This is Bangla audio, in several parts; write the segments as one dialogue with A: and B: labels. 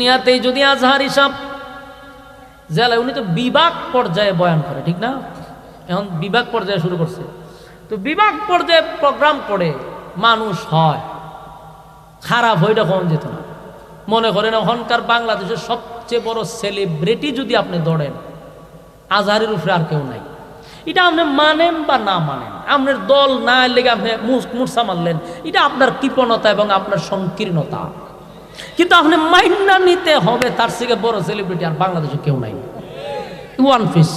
A: দুনিয়াতেই যদি আজহার হিসাব জেলায়, উনি তো বিভাগ পর্যায়ে বয়ান করে, ঠিক না? এখন বিভাগ পর্যায়ে শুরু করছে। তো বিভাগ পর্যায়ে প্রোগ্রাম করে, মানুষ হয়। খারাপ হইটা কখন যেত না। মনে করেন এখনকার বাংলাদেশের সবচেয়ে বড় সেলিব্রিটি যদি আপনি ধরেন, আজহারের উপরে আর কেউ নাই। এটা আপনি মানেন বা না মানেন, আপনার দল না লেগে আপনি মুস- মারলেন, এটা আপনার কৃপণতা এবং আপনার সংকীর্ণতা। কিন্তু আপনি মাইন্ডা নিতে হবে, তার থেকে বড় সেলিব্রিটি আর বাংলাদেশে কেউ নাই। ওয়ান পিস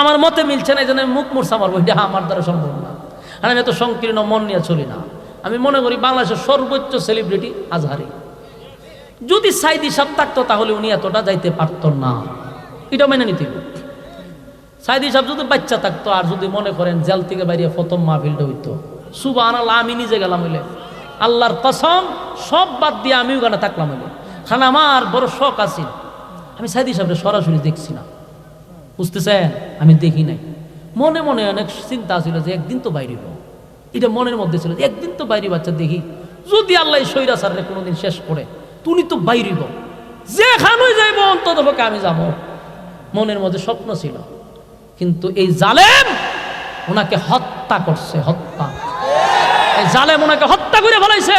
A: আমার মতে মিলছে না, এই জন্য মুখ মুরসা মারবো, এটা আমার দ্বারা সম্ভব না। আর আমি এত সংকীর্ণ, মন নিয়ে চলি না। আমি মনে করি বাংলাদেশের সর্বোচ্চ সেলিব্রিটি আজহারি। যদি সাইদি সাপ থাকতো, তাহলে উনি এতটা যাইতে পারতো না। এটা মেনে নিতে। সাইদি সাহেব যদি বাচ্চা থাকতো, আর যদি মনে করেন জেল থেকে বাইরে প্রথম মাহফিলটা হইতো সুবাহ আমি নিজে গেলাম হইলে। আল্লাহর কসম, সব বাদ দিয়ে আমি ওখানে থাকলাম হইলে কারণ আমার বড় শখ আছে। আমি সাইদি সাহেবের সরাসরি দেখছি না বুঝতে বুঝতেছেন? আমি দেখি নাই। মনে মনে অনেক চিন্তা ছিল যে একদিন তো বাইরে হব। এটা মনের মধ্যে ছিল যে একদিন তো বাইরে বাচ্চা দেখি। যদি আল্লাহ সৈরা সারে কোনোদিন শেষ করে তুমি তো বাইরিব যেখানে যাইব, অন্তত পক্ষে আমি যাব। মনের মধ্যে স্বপ্ন ছিল। কিন্তু এই জালেম ওনাকে হত্যা করছে, হত্যা। জালেম ওনাকে হত্যা করে ফেলাইছে।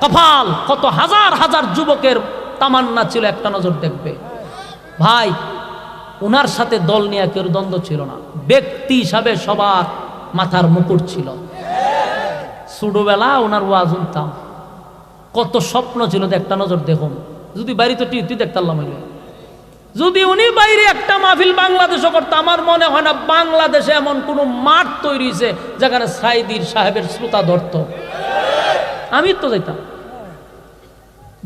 A: কপাল, কত হাজার হাজার যুবকের তামান্না ছিল, একটা নজর দেখবে। ভাই ওনার সাথে দল নিয়ে কেউ দ্বন্দ্ব ছিল না। ব্যক্তি হিসাবে সবার মাথার মুকুট ছিল। ছোটবেলা ওনার ওয়াজ শুনতাম। কত স্বপ্ন ছিল একটা নজর দেখুন। যদি বাড়িতে টিউতি দেখতাম যদি উনি বাইরে একটা মাহফিল বাংলাদেশও করতো, আমার মনে হয় না বাংলাদেশে এমন কোনো মাঠ তৈরি হয়েছে যেখানে সাইদির সাহেবের শ্রোতা ধরত। আমি তো যাইতাম।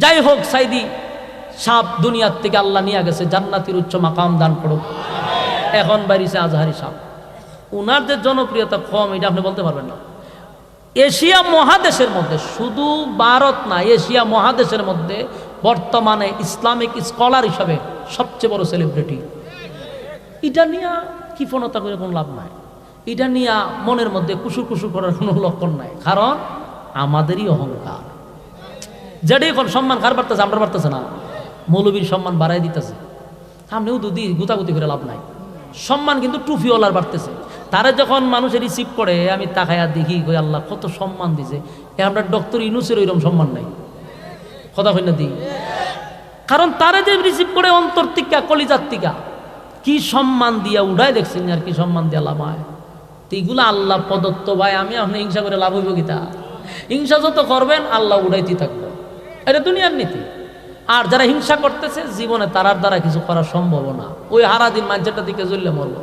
A: যাই হোক, সাইদি সাপ দুনিয়ার থেকে আল্লাহ নিয়ে গেছে, জান্নাতির উচ্চ মাকাম দান করুক। এখন বাইরেছে আজহারি সাপ উনার যে জনপ্রিয়তা কম, এটা আপনি বলতে পারবেন না। এশিয়া মহাদেশের মধ্যে, শুধু ভারত না, এশিয়া মহাদেশের মধ্যে বর্তমানে ইসলামিক স্কলার হিসাবে সবচেয়ে বড় সেলিব্রিটি। এটা নিয়ে কৃপণতা করে কোনো লাভ নাই। এটা নিয়ে মনের মধ্যে কুসু কুসু করার কোনো লক্ষণ নাই। কারণ আমাদেরই অহংকার। যেটাই এখন সম্মান কার বাড়তেছে আমরা বাড়তেছে না। মৌলবীর সম্মান বাড়াই দিতেছে। সামনেও দুদি গুতাগুতি করে লাভ নাই। সম্মান কিন্তু টুফিওয়ালার বাড়তেছে। তারা যখন মানুষের রিসিভ করে, আমি তাকায়া দেখি আল্লাহ কত সম্মান দিছে। আমরা ডক্টর ইনুসের ওইরকম সম্মান নাই। কথা কই দি। কারণ তারে যে রিসিভ করে অন্তর টিকা কলিজার টিকা কি সম্মান দিয়া উড়াই দেখছেন আর কি সম্মান দিয়া তো এইগুলো আল্লাহ প্রদত্ত ভাই, আমি আপনি হিংসা করে লাভ হইব গীতা হিংসা যত করবেন, আল্লাহ উড়াইতে থাকব। এটা দুনিয়ার নীতি। আর যারা হিংসা করতেছে, জীবনে তারার দ্বারা কিছু করা সম্ভব না। ওই হারা দিন মাঞ্চাটা দিকে জ্বললে মরবো।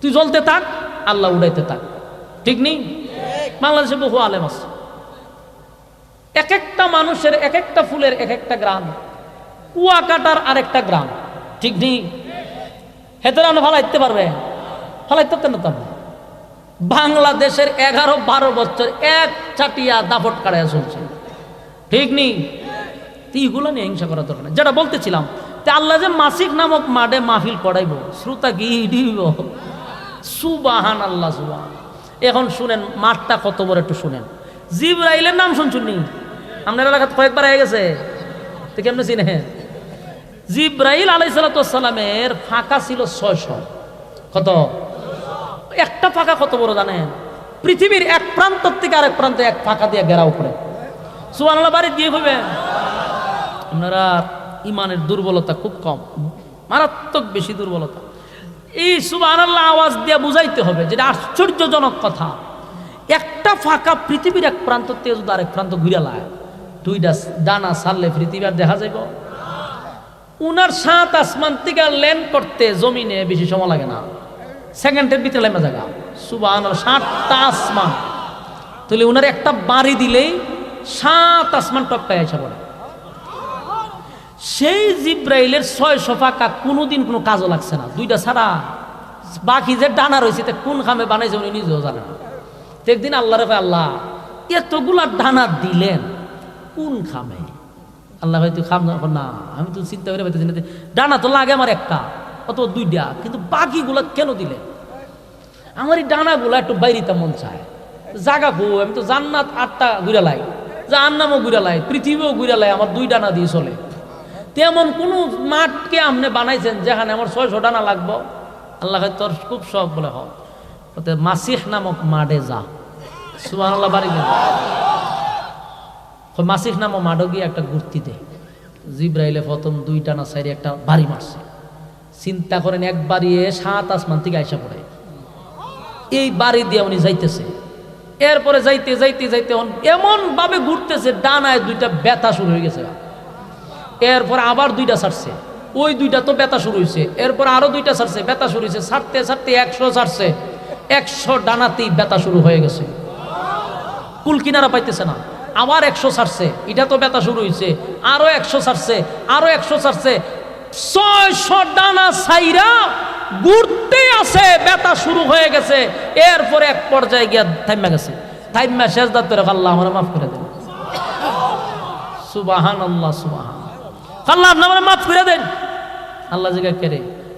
A: তুই জ্বলতে থাক, আল্লাহ উড়াইতে থাক। ঠিক নেই? বাংলাদেশে বহু আলেম আছে। এক একটা মানুষের এক একটা ফুলের এক একটা গ্রাম। কুয়াকাটার আরেকটা গ্রাম। ঠিক নেই? হেতে আপনি ফালাইতে পারবে ফালাইতে পারতেন তো। বাংলাদেশের এগারো বারো বছর এক চাটিয়া দাপট কাড়াইয়া চলছে। ঠিক নেই? এইগুলো নিয়ে হিংসা করা দরকার। যেটা বলতেছিলাম, তে আল্লাহ যে মাসিক নামক মাডে মাহফিল করাইব, শ্রোতা কি দিব? সুবাহান আল্লাহ সুবাহান এখন শুনেন, মাঠটা কত বড় একটু শুনেন। জিব্রাইলের নাম শুনছুন আপনার এলাকাতে কয়েকবার হয়ে গেছে। তো কেমনে চিনে? জিব্রাইল আলাইসালামের ফাঁকা ছিল ছয়শো। কত? একটা ফাঁকা কত বড় জানেন? পৃথিবীর এক প্রান্ত থেকে আরেক প্রান্তে এক ফাঁকা দিয়ে ঘেরাও করে। সুবান বাড়ি দিয়ে হইবে আপনারা ইমানের দুর্বলতা খুব কম। মারাত্মক বেশি দুর্বলতা। এই সুবাহ আওয়াজ দিয়ে বুঝাইতে হবে, যেটা আশ্চর্যজনক কথা। একটা ফাঁকা পৃথিবীর এক প্রান্ত যদি আরেক প্রান্ত ঘুরে লায়, দুইটা ডানা সারলে পৃথিবী আর দেখা যাইব। উনার সাত আসমান থেকে ল্যান্ড করতে জমিনে বেশি সময় লাগে না। সেকেন্ডের ভিতরে লেমা জায়গা। সুবাহ সাতটা আসমান। তাহলে উনার একটা বাড়ি দিলেই সাত আসমান টপকায় এসে পড়ে। সেই জিব্রাইলের ছয় সফাকা কোনোদিন কোনো কাজও লাগছে না। দুইটা ছাড়া বাকি যে ডানা রয়েছে তা কোন খামে বানাইছে উনি নিজেও জানে না। একদিন আল্লাহ রে আল্লাহ, এতগুলা ডানা দিলেন, কোন খামে? আল্লাহ ভাই, তুই খাম না আমি তো চিন্তা করে পাইতেছি না ডানা তো লাগে আমার একটা, অত দুইটা, কিন্তু বাকিগুলা কেন দিলে আমার এই ডানাগুলা একটু বাইরিতে মন চায়। জাগা গো আমি তো জান্নাত আটটা ঘুরে লাই যে আন্নামও ঘুরালাই পৃথিবীও ঘুরালাই আমার দুই ডানা দিয়ে চলে। তেমন কোনো মাঠকে আপনি বানাইছেন যেখানে আমার ছয়শো ডানা লাগবো? আল্লাহ তোর খুব শখ বলে হোক মাসিহ নামক মাডে যা। সুবাহ বাড়ি গেল। মাসিহ নামক মাঠও গিয়ে একটা ঘুরতি দে। জিব্রাইলে প্রথম দুই টানা সাইডে একটা বাড়ি মারছে। চিন্তা করেন এক বাড়ি সাত আসমান থেকে আইসা পড়ে। এই বাড়ি দিয়ে উনি যাইতেছে। এরপরে যাইতে যাইতে যাইতে এমন ভাবে ঘুরতেছে, ডানায় দুইটা ব্যথা শুরু হয়ে গেছে। এরপর আবার দুইটা ছাড়ছে। ওই দুইটা তো ব্যথা শুরু হয়েছে এরপর আরও দুইটা ছাড়ছে, ব্যথা শুরু হয়েছে ছাড়তে ছাড়তে একশো ছাড়ছে। একশো ডানাতেই ব্যথা শুরু হয়ে গেছে। কুল কিনারা পাইতেছে না। আবার একশো ছাড়ছে। এটা তো ব্যথা শুরু হয়েছে আরও একশো ছাড়ছে, আরও একশো ছাড়ছে। ছয়শো ডানা সাইরা ঘুরতে আছে, ব্যথা শুরু হয়ে গেছে। এরপরে এক পর্যায়ে গিয়া থাইমা গেছে। থাইমা শেষ দাঁত আল্লাহ আমার মাফ করে দেন। সুবাহান। আল্লাহ সুবাহান আল্লাহ আপনি আমার মাফ করে দেন। আল্লাহ জিগা কেড়ে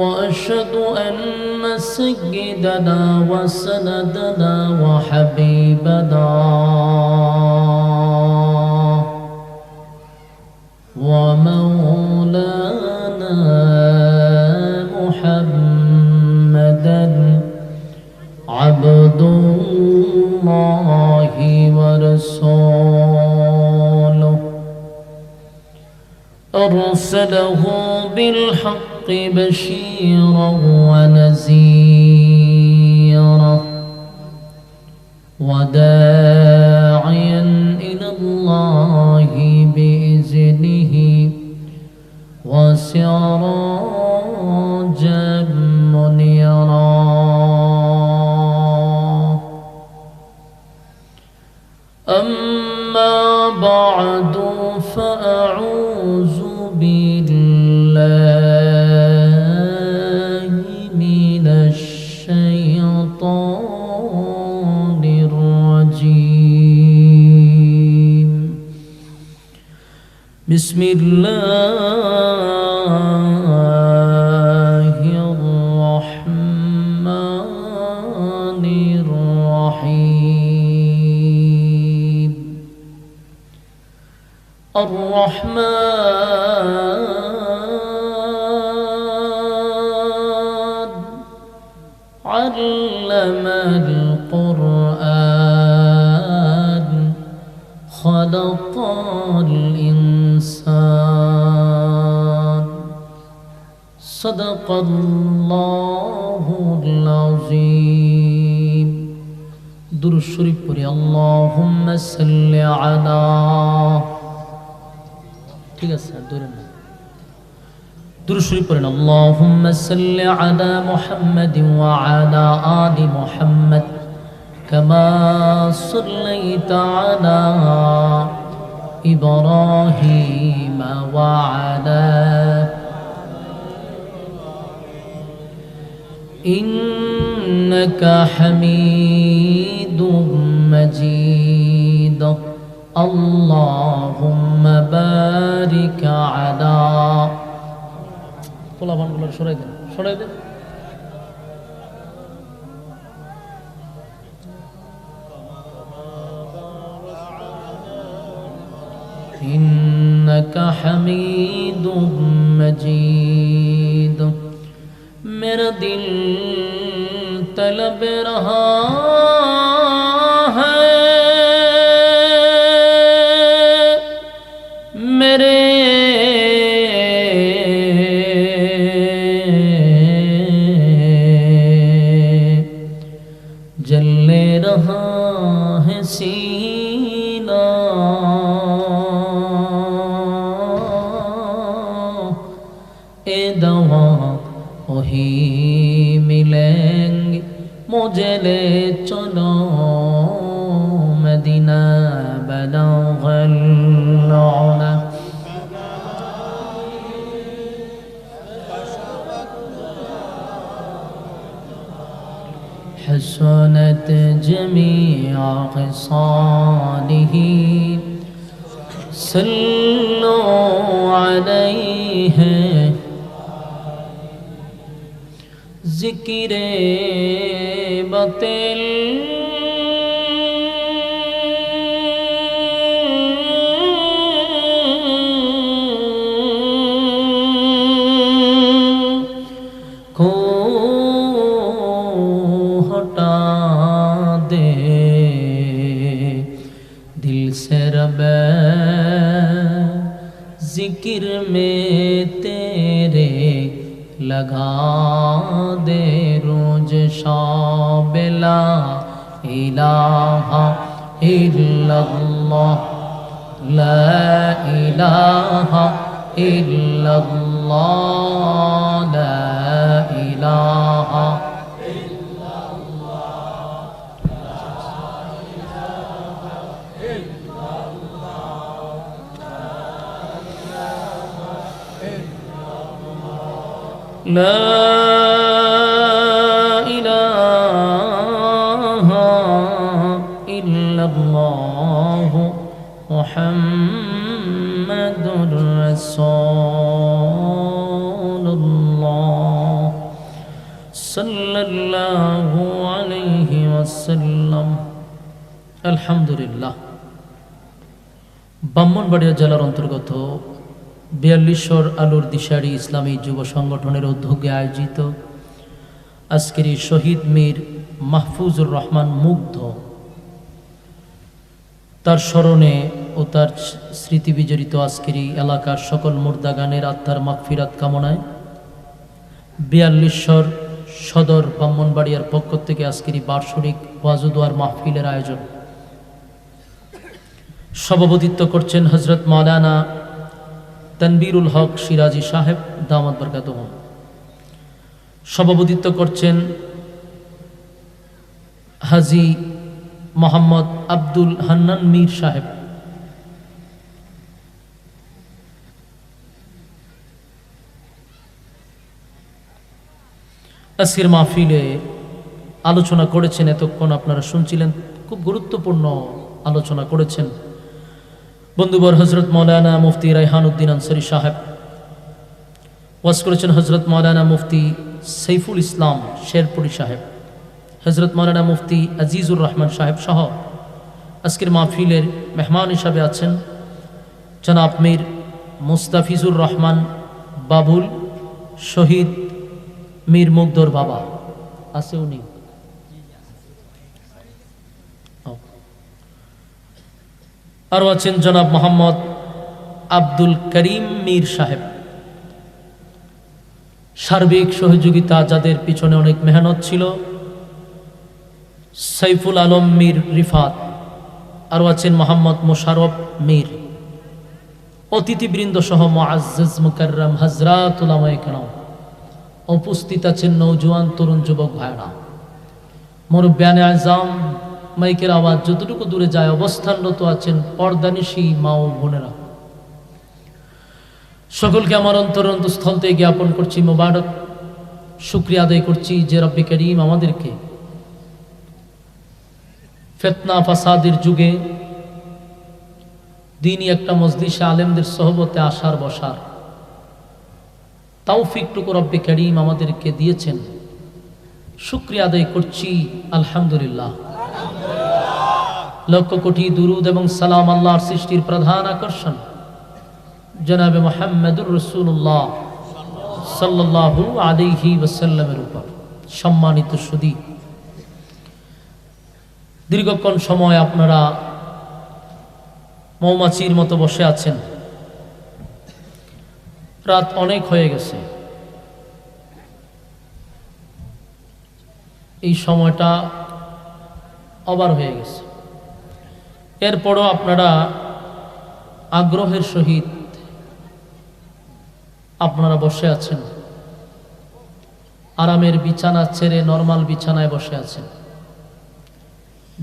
A: وأشهد أن سيدنا وسندنا وحبيبنا ومولانا محمدا عبد الله ورسوله. أرسله بالحق بشيرا ونذيرا وداعيا بسم الله الرحمن الرحيم. الرحمن صدق الله العظيم در الشريف পড়ি اللهم صل على ঠিক আছে আর ধরে না দুরূদ শরীফ পড়েন اللهم صل على محمد وعلى آل محمد كما صليت على إبراهيم وعلى إنك حميد مجيد اللهم بارك على পোলাপানগুলোর সরাই দেন সরাই দেন إنك حميد مجيد میرا دل طلب رہا জিকিরে বাতেল लगा दे रोज शाबिला इलाहा इल्लल्लाह ला इलाहा इल्लल्लाह ला इलाहा لا إله إلا الله محمد رسول الله صلى الله عليه وسلم الحمد لله ব্রাহ্মণবাড়িয়া জেলার অন্তর্গত বিয়াল্লিশর আলুর দিশারি ইসলামী যুব সংগঠনের উদ্যোগে আয়োজিত আজকের এই শহীদ মীর মাহফুজুর রহমান মুগ্ধ। তার স্মরণে ও তার স্মৃতি বিজড়িত আজকের এলাকার সকল মুর্দা গানের আত্মার মাগফিরাত কামনায় বিয়াল্লিশর সদর ব্রাহ্মণবাড়িয়ার পক্ষ থেকে আজকের এই ওয়াজুদুয়ার মাহফিলের আয়োজন। সভাপতিত্ব করছেন হজরত মাওলানা তনবীরুল হক সিরাজি সাহেব দামাত বরকাত সভাপতিত্ব করছেন হাজি মোহাম্মদ আব্দুল হান্নান মীর সাহেব। আজকের মাহফিলে আলোচনা করেছেন, এতক্ষণ আপনারা শুনছিলেন, খুব গুরুত্বপূর্ণ আলোচনা করেছেন। বন্ধুবর হজরত মৌলানা মুফতি রাইহান উদ্দিন আনসারি সাহেব, ওয়াজ করেছেন হজরত মৌলানা মুফতি সৈফুল ইসলাম শেরপুরি সাহেব, হজরত মৌলানা মুফতি আজিজুর রহমান সাহেব সহ আজকের মাহফিলের মেহমান হিসাবে আছেন জনাব মীর মুস্তাফিজুর রহমান বাবুল শহীদ মীর মুগ্ধর বাবা, আছে উনি। আরও আছেন জনাব মোহাম্মদ আব্দুল করিম মীর সাহেব। সার্বিক সহযোগিতা যাদের পিছনে অনেক মেহনত ছিল, সাইফুল আলম মীর রিফাত আরও আছেন মোহাম্মদ মোশারফ মীর। অতিথিবৃন্দ সহ মোয়াজ্জেজ মুকাররম হজরাত উলামায়ে কেরাম। উপস্থিত আছেন নৌজওয়ান তরুণ যুবক ভাইরা মুরব্বিয়ানে আজম মাইকের আওয়াজ যতটুকু দূরে যায়, অবস্থানরত আছেন পর্দানিশী মা ও বোনেরা। সকলকে আমার অন্তর অন্তঃস্থল থেকে জ্ঞাপন করছি, মোবারক শুক্রিয়া আদায় করছি যে রব্বি করিম আমাদেরকে ফেতনা ফাসাদের যুগে দিনই একটা মজলিসে আলেমদের সহবতে আসার বসার তাওফিকটুকু রব্বি করিম আমাদেরকে দিয়েছেন। শুক্রিয়া আদায় করছি, আলহামদুলিল্লাহ। লক্ষ কোটি দুরুদ এবং সালাম আল্লাহর সৃষ্টির প্রধান আকর্ষণ। জনাবে মোহাম্মদুর রসুল্লাহ সাল্লাহু আলিহি ওসাল্লামের উপর। সম্মানিত সুদী, দীর্ঘক্ষণ সময় আপনারা মৌমাছির মতো বসে আছেন। রাত অনেক হয়ে গেছে। এই সময়টা অবার হয়ে গেছে। এরপরও আপনারা আগ্রহের সহিত আপনারা বসে আছেন। আরামের বিছানা ছেড়ে নর্মাল বিছানায় বসে আছেন।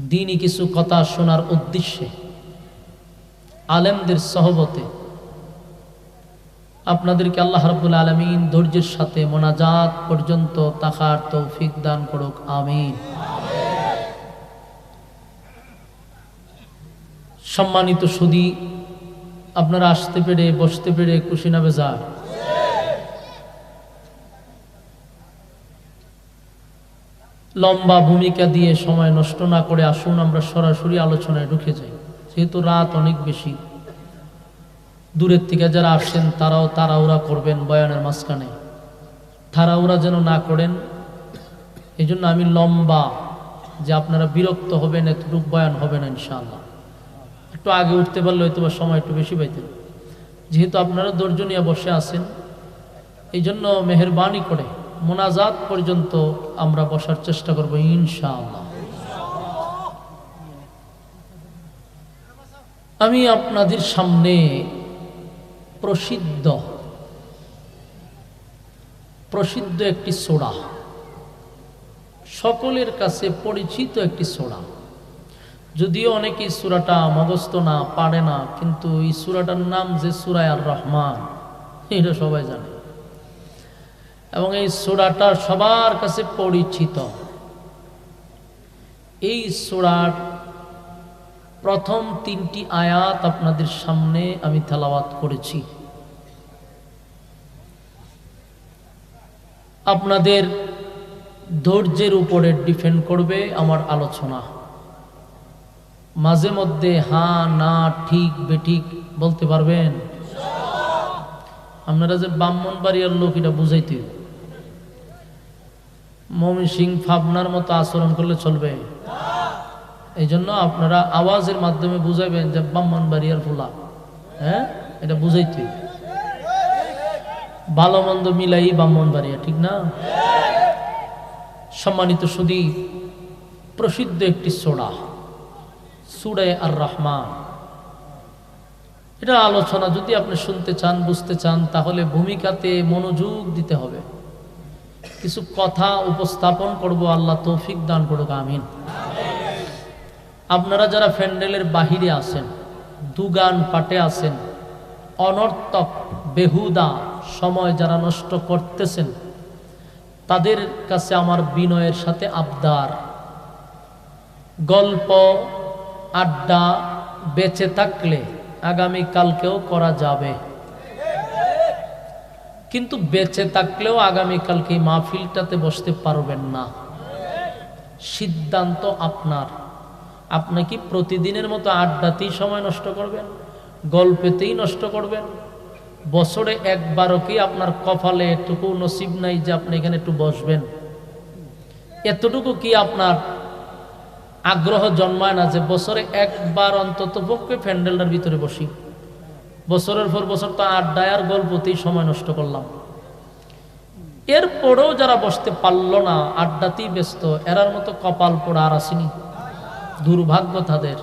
A: দিনই কিছু কথা শোনার উদ্দেশ্যে আলেমদের সহবতে আপনাদেরকে আল্লাহ রাব্বুল আলমিন ধৈর্যের সাথে মোনাজাত পর্যন্ত তাকার তৌফিক দান করুক, আমিন। সম্মানিত সুদী, আপনারা আসতে পেরে, বসতে পেরে খুশি না বেজার? লম্বা ভূমিকা দিয়ে সময় নষ্ট না করে আসুন, আমরা সরাসরি আলোচনায় ঢুকে যাই। যেহেতু রাত অনেক বেশি, দূরের থেকে যারা আসছেন তারাও তাড়াহুড়া করবেন বয়ানের মাঝখানে। তাড়াহুড়া যেন না করেন এই আমি লম্বা, যে আপনারা বিরক্ত হবেন, এতটুকু বয়ান হবে না, ইনশাআল্লাহ। একটু আগে উঠতে পারলে হয়তো বা সময় একটু বেশি পাইতেন। যেহেতু আপনারা ধৈর্য নিয়ে বসে আছেন, এই জন্য মেহরবানি করে মোনাজাত পর্যন্ত আমরা বসার চেষ্টা করব ইনশাআল্লাহ। আমি আপনাদের সামনে প্রসিদ্ধ প্রসিদ্ধ একটি সোড়া সকলের কাছে পরিচিত একটি সোড়া যদিও অনেকে সুরাটা মগস্ত না, পারে না, কিন্তু এই সুরাটার নাম যে সুরায় আর রহমান এটা সবাই জানে। এবং এই সুরাটা সবার কাছে পরিচিত। এই সুরার প্রথম তিনটি আয়াত আপনাদের সামনে আমি তেলাওয়াত করেছি। আপনাদের ধৈর্যের উপরে ডিপেন্ড করবে আমার আলোচনা। মাঝে মধ্যে হা, না, ঠিক, বেঠিক বলতে পারবেন? আপনারা যে ব্রাহ্মণ বাড়িয়ার লোক, এটা বুঝাইতে মমি সিং ফাবনার মতো আচরণ করলে চলবে। এই জন্য আপনারা আওয়াজের মাধ্যমে বুঝাবেন যে ব্রাহ্মণ বাড়িয়ার ফুলা। হ্যাঁ? এটা বুঝাইতে ভালো মন্দ মিলাই ব্রাহ্মণ বাড়িয়া ঠিক না? সম্মানিত সুদী, প্রসিদ্ধ একটি সোড়া। সুরে আর রহমান এটা আলোচনা যদি আপনি শুনতে চান, বুঝতে চান, তাহলে ভূমিকাতে মনোযোগ দিতে হবে। কিছু কথা উপস্থাপন করব, আল্লাহ তৌফিক দান করুক, আমিন। আপনারা যারা ফ্যান্ডেলের বাহিরে আছেন, দুগান পাটে আছেন, অনর্থক, বেহুদা সময় যারা নষ্ট করতেছেন, তাদের কাছে আমার বিনয়ের সাথে আবদার। গল্প আড্ডা বেঁচে থাকলে আগামী কালকেও করা যাবে। কিন্তু বেঁচে থাকলেও আগামীকালকে মাহফিলটাতে বসতে পারবেন না। সিদ্ধান্ত আপনার। আপনি কি প্রতিদিনের মতো আড্ডাতেই সময় নষ্ট করবেন? গল্পেতেই নষ্ট করবেন? বছরে একবারও কি আপনার কপালে এটুকু নসিব নাই যে আপনি এখানে একটু বসবেন? এতটুকু কি আপনার আগ্রহ জন্মায় না যে বছরে একবার অন্তত পক্ষে প্যান্ডেলটার ভিতরে বসি। বছরের পর বছর তো আড্ডায় আর গল্পতেই সময় নষ্ট করলাম। এরপরেও যারা বসতে পারল না, আড্ডাতেই ব্যস্ত, এরার মতো কপাল পোড়া আর আসেনি। দুর্ভাগ্য তাদের।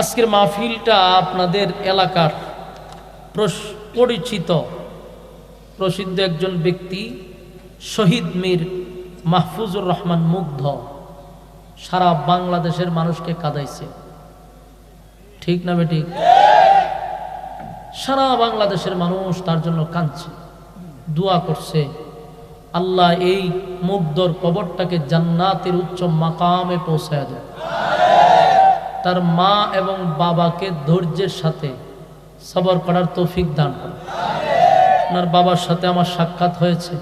A: আজকের মাহফিলটা আপনাদের এলাকার পরিচিত, প্রসিদ্ধ একজন ব্যক্তি শহীদ মীর মাহফুজুর রহমান মুগ্ধ। সারা বাংলাদেশের মানুষকে কাদাইছে। ঠিক না বেটি? সারা বাংলাদেশের মানুষ তার জন্য কাঁদছে, দোয়া করছে। আল্লাহ এই মুগ্ধর কবরটাকে জান্নাতের উচ্চ মাকামে পৌঁছায় দেয় তার মা এবং বাবাকে ধৈর্যের সাথে সবর করার তৌফিক দান করে ওনার বাবার সাথে আমার সাক্ষাৎ হয়েছে।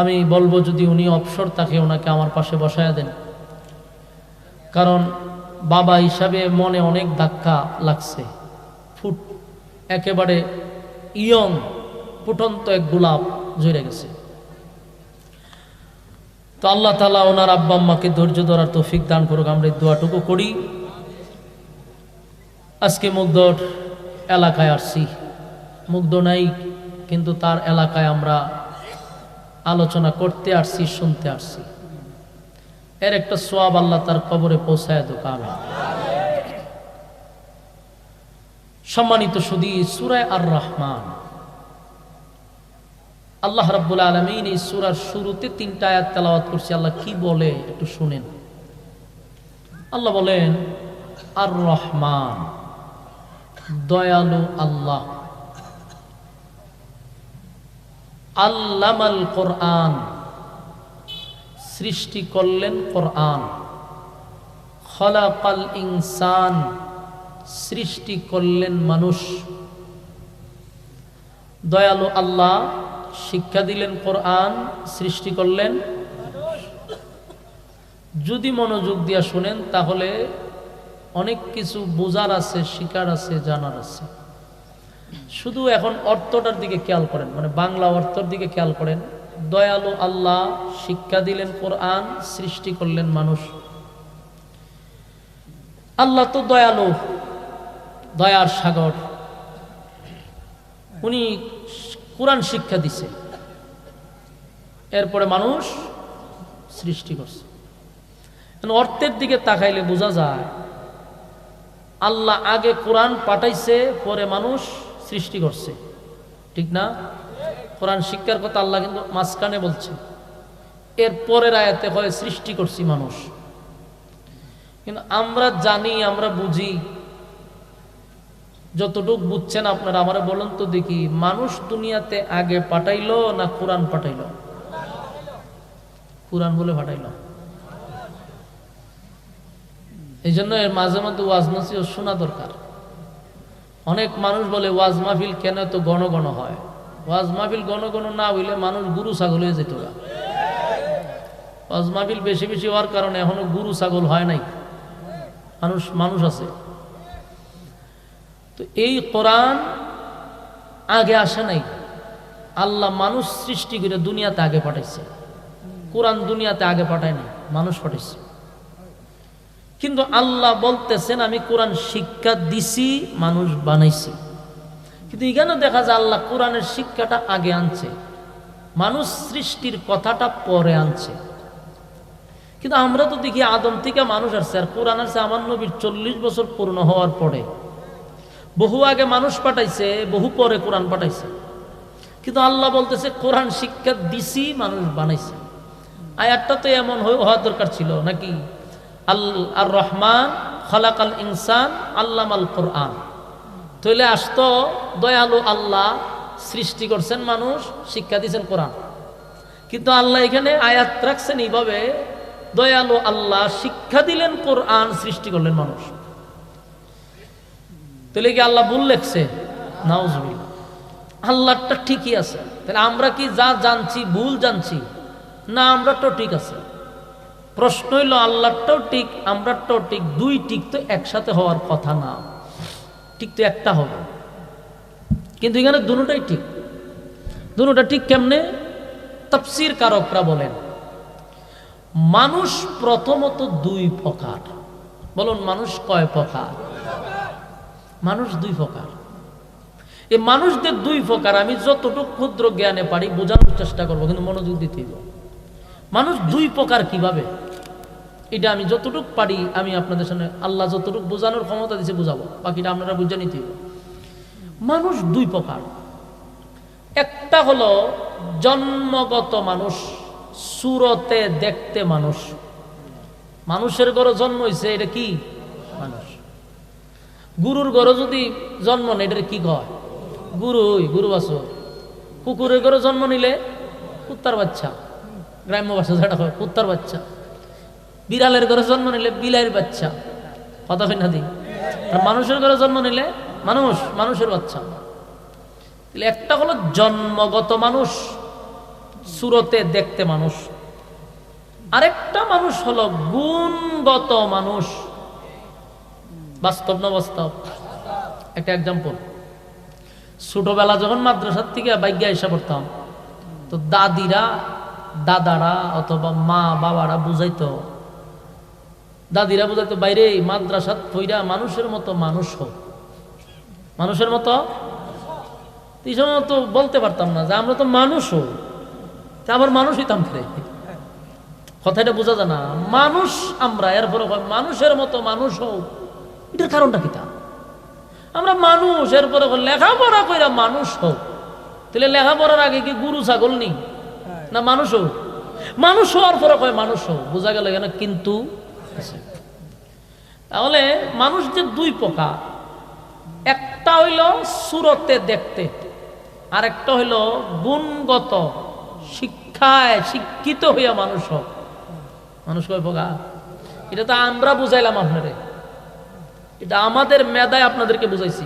A: আমি বলব যদি উনি অবসর, তাকে ওনাকে আমার পাশে বসায়া দেন। কারণ বাবা হিসাবে মনে অনেক ধাক্কা লাগছে। ফুট, একেবারে ইয়ং, ফুটন্ত এক গোলাপ জুড়ে গেছে। তো আল্লাহ তালা ওনার আব্বা আম্মাকে ধৈর্য ধরার তৌফিক দান করুক, আমরা এই দোয়াটুকু করি। আজকে মুগ্ধর এলাকায় আসছি। মুগ্ধ নাই, কিন্তু তার এলাকায় আমরা আলোচনা করতে আসছি, শুনতে আসছি। এর একটা সোয়াব আল্লাহ তার কবরে পৌঁছায় দোকা আমি সম্মানিত সুদী সুরায় আর রহমান আল্লাহ রাব্বুল আলমিন এই সুরার শুরুতে তিনটা আয়াত তেলাওয়াত করছে। আল্লাহ কি বলে একটু শুনেন। আল্লাহ বলেন আর রহমান দয়ালু আল্লাহ। আল্লামাল কোরআন। সৃষ্টি করলেন কোরআন। খলাকাল ইনসান, সৃষ্টি করলেন মানুষ। দয়ালু আল্লাহ শিক্ষা দিলেন কোরআন, সৃষ্টি করলেন যদি মনোযোগ দিয়া শোনেন, তাহলে অনেক কিছু বোঝার আছে শিকার আছে, জানার আছে। শুধু এখন অর্থটার দিকে খেয়াল করেন মানে বাংলা অর্থর দিকে খেয়াল করেন। দয়ালু আল্লাহ শিক্ষা দিলেন কোরআন, সৃষ্টি করলেন মানুষ। আল্লাহ তো দয়ালু, দয়ার সাগর। উনি কোরআন শিক্ষা দিছে। এরপরে মানুষ সৃষ্টি করছে। অর্থের দিকে তাকাইলে বোঝা যায়, আল্লাহ আগে কোরআন পাঠাইছে, পরে মানুষ সৃষ্টি করছে। ঠিক না? কোরআন শিক্ষার কথা আল্লাহ কিন্তু মাঝখানে বলছে। এর পরের আয়াতে হয়, সৃষ্টি করছি মানুষ। কিন্তু আমরা জানি, আমরা বুঝি। যতটুক বুঝছেন আপনারা, আমার বলুন তো দেখি, মানুষ দুনিয়াতে আগে পাঠাইলো না কোরআন পাঠাইলো? কোরআন বলে পাঠাইল। এই জন্য এর মাঝে মধ্যে ওয়াজ শোনা দরকার। অনেক মানুষ বলে, ওয়াজ মাহফিল কেন তো গণ গণ হয়? ওয়াজ মাহফিল গণ গণ না হইলে মানুষ গুরু ছাগল হয়ে যেত গা। ওয়াজ মাহফিল বেশি বেশি হওয়ার কারণে এখনও গুরু ছাগল হয় নাই। মানুষ মানুষ আছে। তো এই কোরআন আগে আসে নাই। আল্লাহ মানুষ সৃষ্টি করে দুনিয়াতে আগে পাঠাইছে। কোরআন দুনিয়াতে আগে পাঠায় নাই, মানুষ পাঠাইছে। কিন্তু আল্লাহ বলতেছেন, আমি কোরআন শিক্ষা দিছি, মানুষ বানাইছি। কিন্তু এখানে দেখা যায় আল্লাহ কোরআনের শিক্ষাটা আগে আনছে। মানুষ সৃষ্টির কথাটা পরে আনছে। কিন্তু আমরা তো দেখি আদম থেকে মানুষ আসছে, আর কোরআন আসছে আমার নবীর চল্লিশ বছর পূর্ণ হওয়ার পরে। বহু আগে মানুষ পাঠাইছে, বহু পরে কোরআন পাঠাইছে। কিন্তু আল্লাহ বলতেছে, কোরআন শিক্ষা দিছি, মানুষ বানাইছে। আয়াতটা তো এমন হওয়া দরকার ছিল, নাকি? আর রহমান খালাকাল ইনসান আল্লাম আল কোরআন। তৈলে আসতো দয়ালু আল্লাহ, সৃষ্টি করছেন মানুষ, শিক্ষা দিয়েছেন কোরআন। কিন্তু আল্লাহ এখানে আয়াত রাখছেন এইভাবে, দয়ালু আল্লাহ, শিক্ষা দিলেন কোরআন, সৃষ্টি করলেন মানুষ। তাহলে কি আল্লাহ ভুল লেখছে? নাউজবিল আল্লাহটা ঠিকই আছে। তাহলে আমরা কি যা জানছি, ভুল জানছি? না, আমরা তো ঠিক আছে। প্রশ্ন হইল আল্লাহটাও ঠিক আমরাটাও ঠিক, দুই ঠিক তো একসাথে হওয়ার কথা না। ঠিক তো একটা হবে। কিন্তু এখানে দুটাই ঠিক। দুটা ঠিক কেমনে? তফসির কারকরা বলেন, মানুষ প্রথমত দুই প্রকার। বলুন, মানুষ কয় প্রকার? মানুষ দুই প্রকার। এই মানুষদের দুই প্রকার, আমি যতটুকু ক্ষুদ্র জ্ঞানে পারি, বোঝানোর চেষ্টা করব, কিন্তু মনোযোগ দিতে হইব। মানুষ দুই প্রকার কীভাবে? এটা আমি যতটুকু পারি আমি আপনাদের সামনে আল্লাহ যতটুকু বোঝানোর ক্ষমতা দিছে বোঝাবো। বাকিটা আপনারা বুঝে নিতে। মানুষ দুই প্রকার। একটা হলো জন্মগত মানুষ, সুরতে দেখতে মানুষ। মানুষের ঘরে জন্ম হয়েছে এটা কি? মানুষ। গুরুর ঘরে যদি জন্ম নেই এটা কি কয়? গুরুই গুরু বাসর কুকুরের ঘরে জন্ম নিলে কুত্তার বাচ্চা। গ্রাম্য ভাষা যেটা হয়, কুত্তার বাচ্চা। বিড়ালের ঘরে জন্ম নিলে বিলাইয়ের বাচ্চা। কথা হয় দি? আর মানুষের ঘরে জন্ম নিলে মানুষ, মানুষের বাচ্চা। তাহলে একটা হলো জন্মগত মানুষ, সুরতে দেখতে মানুষ। আরেকটা মানুষ হলো গুণগত মানুষ। বাস্তব না বাস্তব একটা এক্সাম্পল ছোটবেলা যখন মাদ্রাসার থেকে বাইজ্ঞা এসে পড়তাম, তো দাদিরা, দাদারা অথবা মা বাবারা বুঝাইতো দাদিরা বুঝাইতো, বাইরে মাদ্রাসাত পইরা মানুষের মতো মানুষ হোক মানুষের মতো? তো বলতে পারতাম না যে আমরা তো মানুষ হোক তা আবার মানুষ হইতাম ফিরে? কথাটা বোঝা যায় না। মানুষ আমরা এরপরে মানুষের মতো মানুষ হোক এটার কারণটা কি তা? আমরা মানুষ এরপরে লেখাপড়া কইরা মানুষ হোক তাহলে লেখাপড়ার আগে কি গুরু ছাগল নেই? না মানুষ হোক মানুষ হওয়ার পরে কয় মানুষ হোক বোঝা গেল কেন কিন্তু। তাহলে মানুষ যে দুই প্রকার। একটা হইল সুরতে দেখতে, আরেকটা হইল গুণগত, শিক্ষায় শিক্ষিত হইয়া মানুষ হোক মানুষ কয় প্রকার এটা তো আমরা বুঝাইলাম আপনারে। এটা আমাদের মেধায় আপনাদেরকে বুঝাইছি।